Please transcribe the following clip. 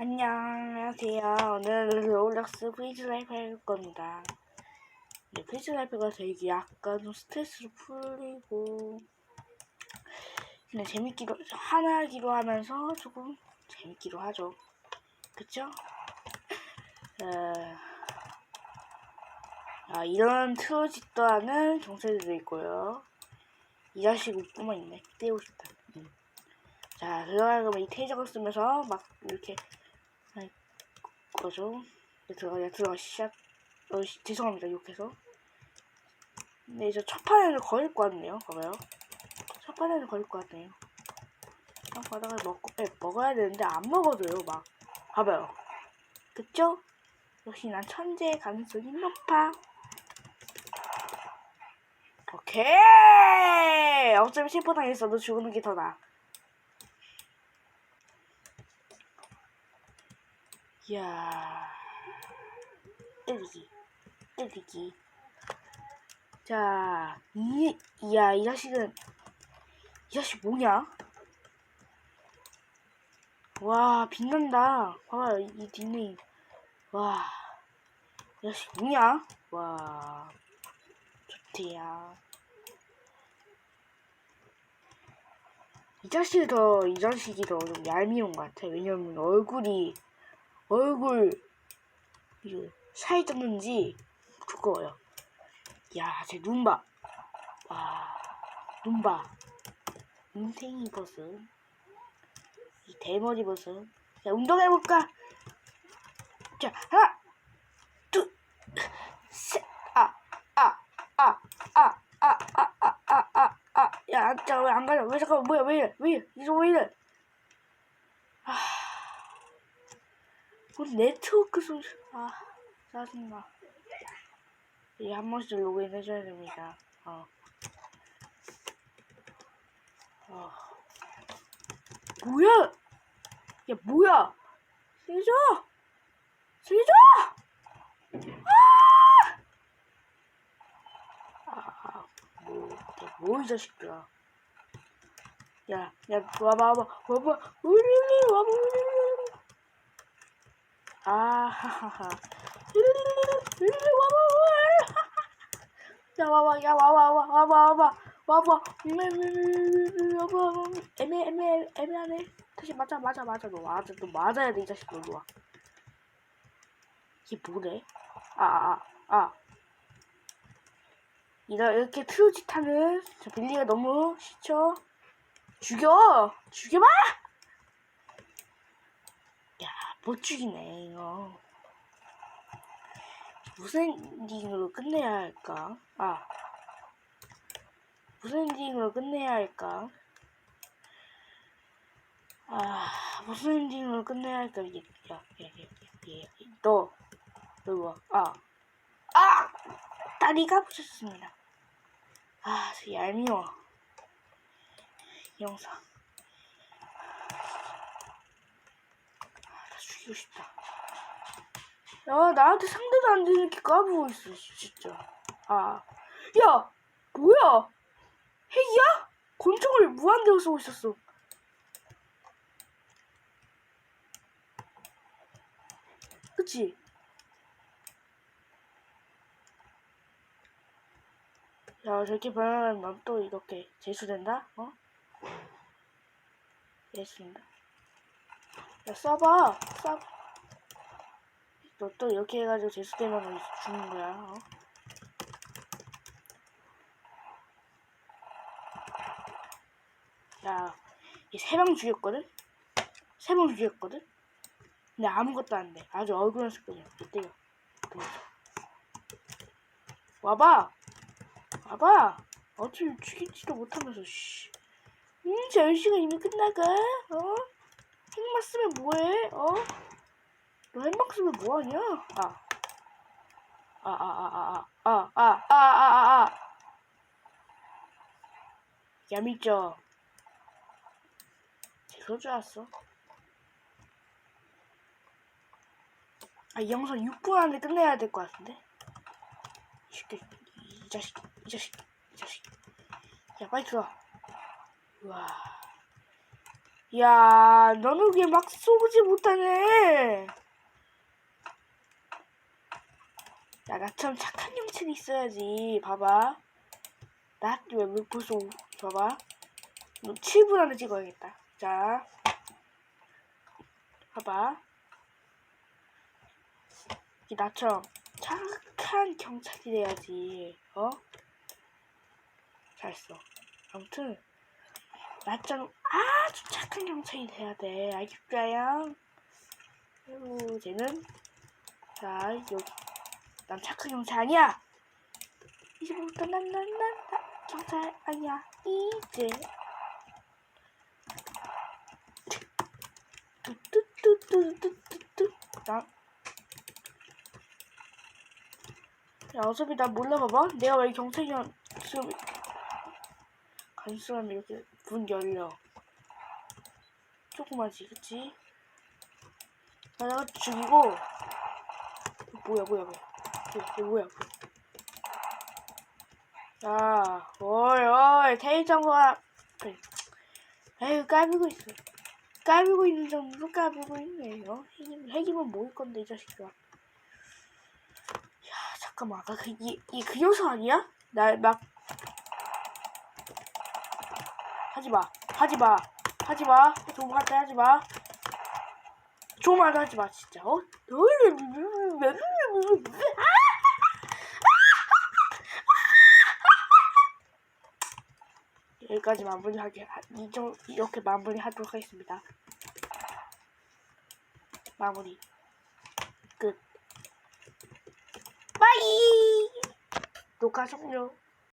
안녕하세요. 오늘은 로블록스 프리즈 라이프 할 겁니다. 네, 프리즈 라이프가 되게 약간 좀 스트레스를 풀리고 근데 재밌기도 하나기도 하면서 조금 재밌기도 하죠. 그쵸? 어, 아, 이런 트로짓도 하는 정세들도 있고요. 이 자식 웃고만 있네. 떼고 싶다. 음. 자, 들어가면 이 테이저를 쓰면서 막 이렇게 할 네, 들어가, 들어가, 샷. 어, 시- 죄송합니다, 욕해서. 근데 이제 첫 판에는 걸릴 것 같네요. 봐봐요. 첫 판에는 걸릴 것 같네요. 딱 바닥을 먹고, 예, 먹어야 되는데 안 먹어도요, 막. 봐봐요. 그쵸? 역시 난 천재의 가능성이 높아. 오케이! 어차피 실버 당했어도 죽는 게 더 나아. 야. 때리기. 때리기. 자, 이, 이야, 이 자식은, 이 자식 뭐냐? 와, 빛난다. 봐봐요, 이, 이 닉네임. 와, 이 자식 뭐냐? 와, 좋대야. 이 자식이 더, 이 자식이 더 좀 얄미운 것 같아. 왜냐면 얼굴이, 얼굴, 살이 떴는지 두꺼워요. 야, 제 눈 봐. 와, 눈 봐. 눈탱이 버섯. 이 대머리 버섯. 자, 운동해볼까? 자, 하나, 둘, 셋, 아, 아, 아, 아, 아, 아, 아, 아, 아, 아. 야, 자, 왜안 가냐? 왜 잠깐, 뭐야, 왜 이래? 왜 이래? 이거 왜 이래? 아, 우리 네트워크 소리, 아, 짜증나. 이한 번씩 로그인 해줘야 됩니다. 어. 어. 뭐야? 야, 뭐야? 세줘! 세줘! 아! 아, 뭐, 자식들아. 야, 야, 와봐, 와봐, 와봐, 우르르, 와봐, 우르르. 아하하하. 야 와봐 야 와봐 와봐 음, 와봐 애매 애매 애매하네 다시 맞아 맞아 맞아 너 맞아 너 맞아야 돼이 자식 너 와. 이게 뭐래 아아 아 아, 아. 이러 이렇게 저 빌리가 너무 싫죠 죽여 죽여봐 야 못 죽이네 이거 무슨 엔딩으로 끝내야 할까? 아. 무슨 엔딩으로 끝내야 할까? 아, 무슨 엔딩으로 끝내야 할까? 야, 야, 야, 야, 야, 야, 너, 너 와. 아. 아! 다리가 부셨습니다. 아, 저 얄미워. 이 영상. 죽이고 싶다. 야, 나한테 상대도 안 되는 게 까부고 있어, 진짜. 아. 야! 뭐야? 핵이야? 권총을 무한대로 쏘고 있었어. 그치? 야, 저렇게 변하면 난또 이렇게 재수된다? 어? 됐습니다. 야, 쏴봐! 쏴. 너또 이렇게 해가지고 재수되면 죽는 거야, 어? 야, 이세방 죽였거든? 세방 죽였거든? 근데 아무것도 안 돼. 아주 얼굴만 쓸거냐. 이때요. 와봐! 와봐! 어차피 죽이지도 못하면서, 씨. 음, 저 10시간 이미 끝나가? 어? 핵만 쓰면 뭐해? 어? 너 핵만 쓰면 뭐하냐? 아. 아, 아, 아, 아, 아, 아, 아, 아, 아, 아. 야미죠. 그럴 줄 알았어. 아, 이 영상 6분 안에 끝내야 될 것 같은데? 이 새끼, 이 자식, 이 자식, 이 자식. 야, 빨리 들어와. 우와. 야, 너는 왜 막 쏘지 못하네? 야, 나처럼 착한 영친이 있어야지. 봐봐. 나 왜 벌써 오- 봐봐. 너 7분 안에 찍어야겠다. 자, 봐봐. 이 나처럼 착한 경찰이 돼야지. 어? 잘했어. 아무튼 나처럼 아주 착한 경찰이 돼야 돼. 알겠어요? 그리고 쟤는 자 여기 난 착한 경찰 아니야. 이제부터 난난난 경찰 아니야. 이제 뚜뚜뚜뚜뚜뚜뚜 나. 야 어차피 나 몰라봐봐. 내가 왜 경찰이야? 지금 간수하면 이렇게 문 열려. 조그마지, 그치? 나 내가 죽이고 뭐야 뭐야 뭐야. 이거 뭐야. 야 어이 어이 그래. 에휴 까불고 있어. 까불고 있는 정도로 까불고 있네. 어? 핵이면, 뭐일 건데 이 자식아. 야 잠깐만. 아까 그, 이, 이 그 녀석 아니야? 날 막 하지 마. 하지 마 하지마 좀한테 하지마 좀만 하지마 진짜 어? 여기까지 마무리하게 하- 이정 이렇게 마무리하도록 하겠습니다. 마무리 끝. 빠이 녹화 종료.